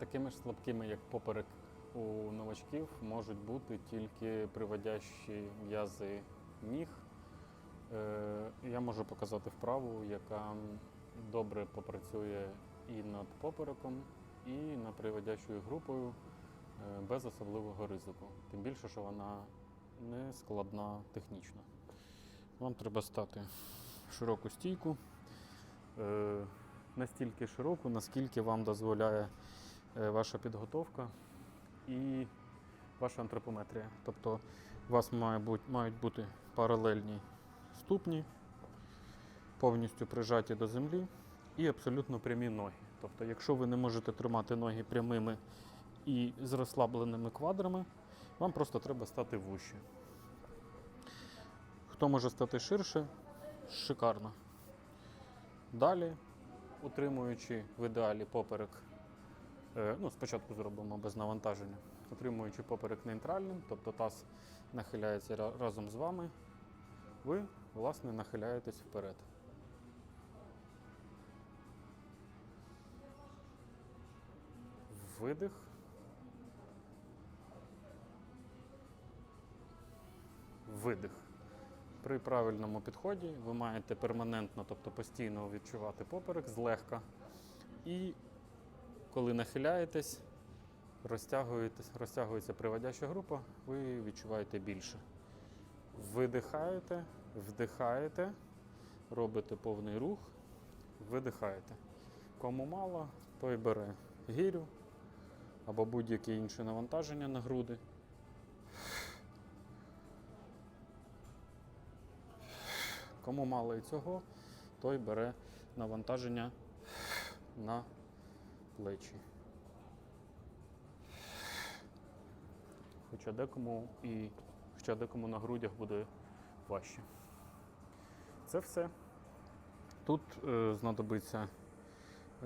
Такими ж слабкими, як поперек у новачків, можуть бути тільки приводящі м'язи ніг. Е, Я можу показати вправу, яка добре попрацює і над попереком, і над приводящою групою е, без особливого ризику. Тим більше, що вона не складна технічно. Вам треба стати в широку стійку, е, настільки широку, наскільки вам дозволяє ваша підготовка і ваша антропометрія. Тобто у вас мають бути паралельні ступні, повністю прижаті до землі і абсолютно прямі ноги. Тобто, якщо ви не можете тримати ноги прямими і з розслабленими квадрами, вам просто треба стати вужче. Хто може стати ширше, шикарно. Далі, утримуючи в ідеалі поперек, е, ну, спочатку зробимо без навантаження, утримуючи поперек нейтральним, тобто таз нахиляється разом з вами, ви, власне, нахиляєтесь вперед. Видих. Видих. При правильному підході ви маєте перманентно, тобто постійно відчувати поперек злегка. І коли нахиляєтесь, розтягується приводяща група, ви відчуваєте більше. Видихаєте, вдихаєте, робите повний рух, видихаєте. Кому мало, той бере гірю або будь-яке інше навантаження на груди. Кому мало і цього, той бере навантаження на плечі. Хоча декому і хоча декому на грудях буде важче. Це все. Тут е, знадобиться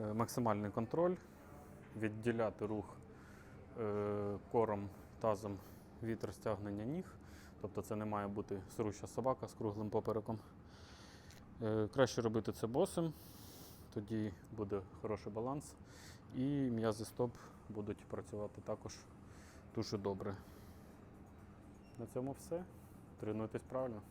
е, максимальний контроль, відділяти рух е, кором тазом від розтягнення ніг. Тобто це не має бути сруща собака з круглим попереком. Е, Краще робити це босим, тоді буде хороший баланс. І м'язи стоп будуть працювати також дуже добре. На цьому все. Тренуйтесь правильно.